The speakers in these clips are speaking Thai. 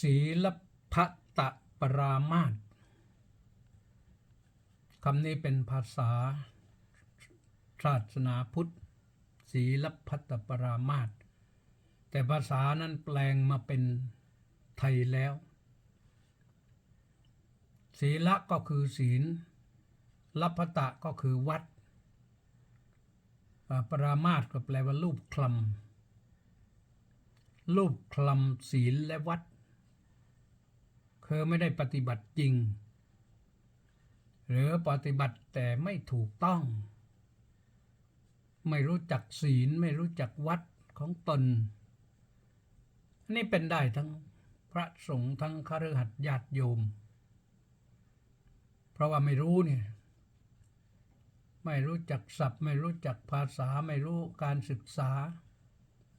ศีลพัตตปรามาสคำนี้เป็นภาษาศาสนาพุทธศีลพัตตปรามาสแต่ภาษานั้นแปลงมาเป็นไทยแล้ว ศีละก็คือศีลลัพตะก็คือวัด ปรามาสก็แปลว่ารูปคลำรูปคลำศีลและวัด คือไม่ได้ปฏิบัติจริง หรือปฏิบัติแต่ไม่ถูกต้อง ไม่รู้จักศีลไม่รู้จักวัดของตน นี่เป็นได้ทั้งพระสงฆ์ทั้งคฤหัสถ์ญาติโยม เพราะว่าไม่รู้เนี่ยไม่รู้จักศัพท์ ไม่รู้จักภาษาไม่รู้การศึกษา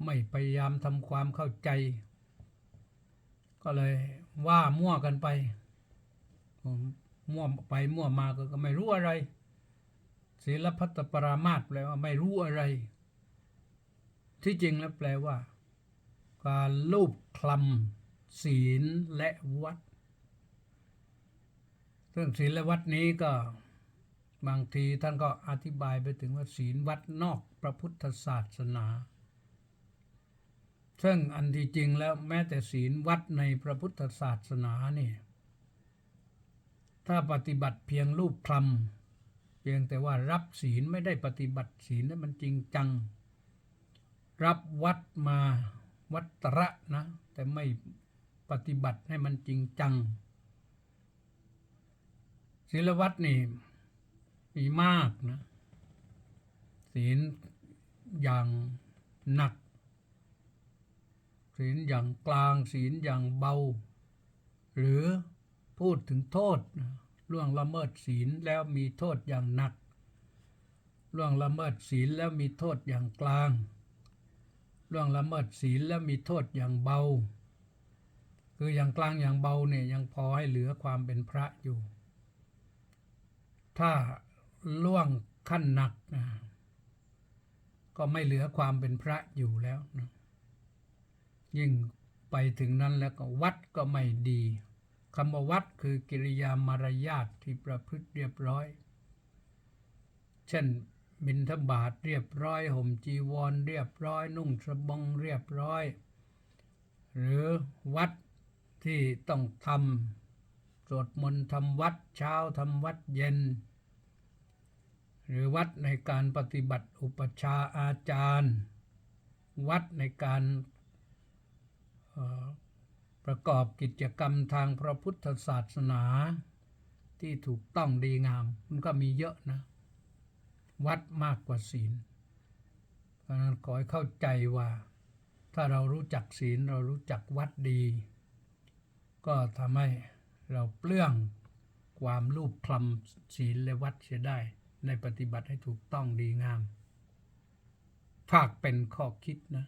ไม่พยายามทำความเข้าใจ ก็เลย ว่ามั่วกันไปมั่วไปมั่วมาก็ไม่รู้อะไรศีลพัตปรามาสแปลว่าไม่รู้อะไร ที่จริงแล้วแปลว่า การลูบคลำศีลและวัด เรื่องศีลและวัดนี้ก็บางทีท่านก็อธิบายไปถึงว่าศีลวัดนอกพระพุทธศาสนา ซึ่งอันที่จริงแล้วแม้แต่ศีลวัดในพระพุทธศาสนาเนี่ยถ้าปฏิบัติเพียงรูปคลำเพียงแต่ว่ารับศีลไม่ได้ปฏิบัติศีลให้มันจริงจัง รับวัดมาวัดตระนะ แต่ไม่ปฏิบัติให้มันจริงจังศีลวัดนี่มีมากนะศีลอย่างหนัก ศีลอย่างกลางศีลอย่างเบา หรือพูดถึงโทษล่วงละเมิดศีลแล้วมีโทษอย่างหนักล่วงละเมิดศีลแล้วมีโทษอย่างกลางล่วงละเมิดศีลแล้วมีโทษอย่างเบา คืออย่างกลางอย่างเบาเนี่ยยังพอให้เหลือความเป็นพระอยู่ ถ้าล่วงขั้นหนักนะก็ไม่เหลือความเป็นพระอยู่แล้วนะ ยิ่งไปถึงนั้นแล้วก็วัดก็ไม่ดีคำว่าวัดคือกิริยามารยาทที่ประพฤติเรียบร้อย เช่นบิณฑบาตเรียบร้อย ห่มจีวรเรียบร้อย นุ่งสบงเรียบร้อย หรือวัดที่ต้องทำสวดมนต์ทำวัดเช้าทำวัดเย็น หรือวัดในการปฏิบัติอุปชาอาจารย์ วัดในการ ประกอบกิจกรรมทางพระพุทธศาสนา ที่ถูกต้องดีงาม มันก็มีเยอะนะ วัดมากกว่าศีลเพราะนั้นขอให้เข้าใจว่า ถ้าเรารู้จักศีลเรารู้จักวัดดี ก็ทำให้เราเปลื้องความรูปคลำศีลและวัดเสียได้ ในปฏิบัติให้ถูกต้องดีงามฝากเป็นข้อคิดนะ